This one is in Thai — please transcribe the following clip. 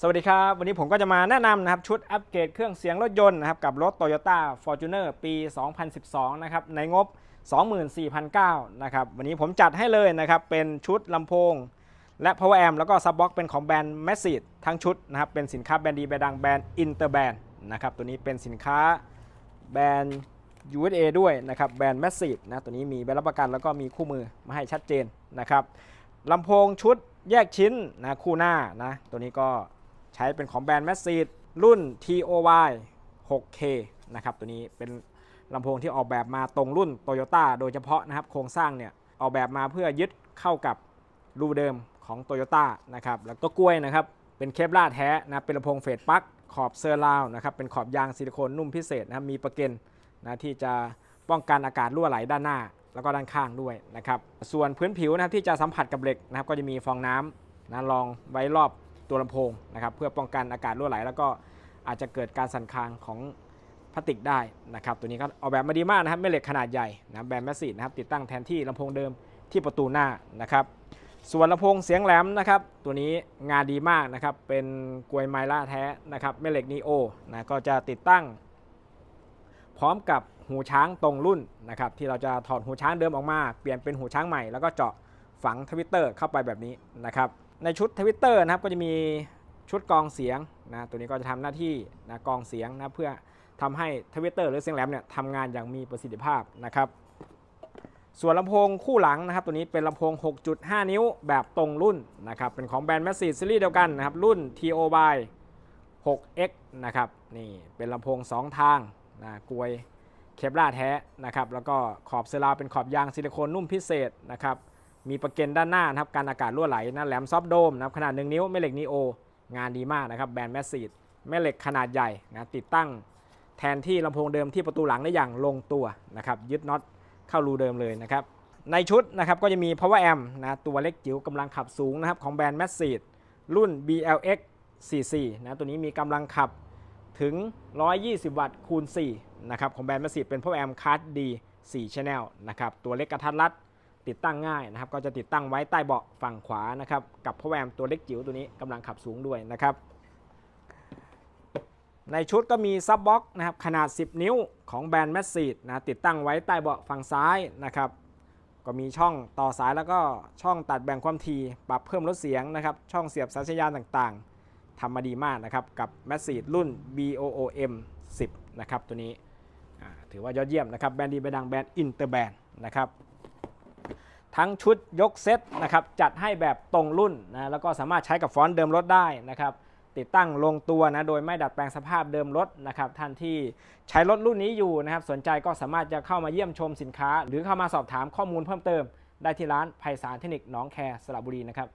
สวัสดีครับ วันนี้ผมก็จะมาแนะนำนะครับชุดอัปเกรดเครื่องเสียงรถยนต์นะครับกับรถ Toyota Fortuner ปี 2012 นะครับในงบ 24,900นะครับวันนี้ผมจัดให้เลยนะครับเป็นชุดลำโพง และ power amp แล้วก็ sub box เป็นของแบรนด์ Massive ทั้งชุดนะครับเป็นสินค้าแบรนด์ดีแบรนด์ดังแบรนด์ Interbrand นะครับตัวนี้เป็นสินค้าแบรนด์ USA ด้วยนะครับแบรนด์ Massive นะตัวนี้มีใบรับประกันแล้วก็มีคู่มือมาให้ชัดเจนนะครับลำโพงชุดแยกชิ้นนะคู่หน้านะตัวนี้ก็ ใช้เป็นของแบรนด์ Massive รุ่น TOY 6K นะครับตัวนี้เป็นลำโพงที่ออกแบบมาตรงรุ่น Toyota โดยเฉพาะนะครับโครงสร้างเนี่ยออกแบบมาเพื่อยึดเข้ากับรูเดิมของ Toyota นะครับแล้วก็กล้วยนะครับเป็นเคปลาแท้นะเป็นลำโพงเฟดปลั๊กขอบเซอร์ราวนะครับเป็นขอบยางซิลิโคนนุ่มพิเศษนะครับมีประเก็นนะที่จะป้องกันอากาศรั่วไหลด้านหน้า แล้วก็ด้านข้างด้วยนะครับส่วนพื้นผิวนะครับที่จะสัมผัสกับเหล็กนะครับก็จะมีฟองน้ำนะรองไว้รอบ ตัวลำโพงนะครับเพื่อป้องกันอากาศรั่วไหล แล้วก็อาจจะเกิดการสั่นคลางของพลาสติกได้นะครับตัวนี้ก็ออกแบบมาดีมากนะครับแม่เหล็กขนาดใหญ่นะแบรนด์แมสซีนะครับติดตั้งแทนที่ลำโพงเดิมที่ประตูหน้านะครับส่วนลำโพงเสียงแหลมนะครับตัวนี้งานดีมากนะครับเป็นกวยไมล่าแท้นะครับแม่เหล็กนีโอนะก็จะติดตั้ง พร้อมกับหูช้างตรงรุ่นนะครับที่เราจะถอดหูช้างเดิมออกมา เปลี่ยนเป็นหูช้างใหม่แล้วก็เจาะฝังทวิตเตอร์เข้าไปแบบนี้นะครับ ในชุดทวิตเตอร์นะครับก็จะมีชุดกองเสียงนะตัวนี้ก็จะทำหน้าที่นะกองเสียงนะเพื่อทำให้ทวิตเตอร์หรือเสียงแหลมเนี่ยทำงานอย่างมีประสิทธิภาพนะครับส่วนลำโพงคู่หลังนะครับ ตัวนี้เป็นลำโพง 6.5 นิ้วแบบตรงรุ่นนะครับ เป็นของแบรนด์แมสซีซีรีส์เดียวกันนะครับ รุ่น TO by 6X นะครับ นี่เป็นลำโพง 2 ทางนะกลวยเคปลาแท้นะครับ แล้วก็ขอบเซราเป็นขอบยางซิลิโคนนุ่มพิเศษนะครับ มีประเก็นด้านหน้านะครับการอากาศรั่วไหลนะแหลมซอฟโดมนะครับขนาด 1 นิ้วแม่เหล็กนีโองานดีมากนะครับแบรนด์แมสซีดแม่เหล็กขนาดใหญ่นะติดตั้งแทนที่ลำโพงเดิมที่ประตูหลังได้อย่างลงตัวนะครับยึดน็อตเข้ารูเดิมเลยนะครับในชุดนะครับก็จะมี power amp นะตัวเล็กจิ๋วกำลังขับสูงนะครับของแบรนด์แมสซีดรุ่น BLX 44นะตัวนี้มีกำลังขับถึง 120 วัตต์คูณ4นะครับของแบรนด์แมาสีดเป็นพวกแอมคัสดี4 Channel นะครับตัวเล็กกระทัดรัด ติดตั้งง่ายนะครับ ก็จะติดตั้งไว้ใต้เบาะฝั่งขวานะครับ กับพวกแอมตัวเล็กจิ๋วตัวนี้กำลังขับสูงด้วยนะครับ ในชุดก็มีซับบ็อกนะครับขนาด 10 นิ้วของแบรนด์แมสซีดนะติดตั้งไว้ใต้เบาะฝั่งซ้ายนะครับ ก็มีช่องต่อสายแล้วก็ช่องตัดแบ่งความถี่ปรับเพิ่มลดเสียงนะครับ ช่องเสียบสายสัญญาณต่างๆทำมาดีมากนะครับ กับ m a s s i v e รุ่น BOOM 10 นะครับตัวนี้ถือว่ายอดเยี่ยมนะครับแบรนด์ดีแบรนด์ดังแบรนด์อินเตอร์แบรนด์นะครับ ทั้งชุดยกเซตนะครับจัดให้แบบตรงรุ่นนะแล้วก็สามารถใช้กับฟอนต์เดิมรถได้นะครับติดตั้งลงตัวนะโดยไม่ดัดแปลงสภาพเดิมรถนะครับท่านที่ใช้รถรุ่นนี้อยู่นะครับสนใจก็สามารถจะเข้ามาเยี่ยมชมสินค้า หรือเข้ามาสอบถามข้อมูลเพิ่มเติม ได้ที่ร้านไพศาลเทคนิคน้องแคสระบุรีนะครับ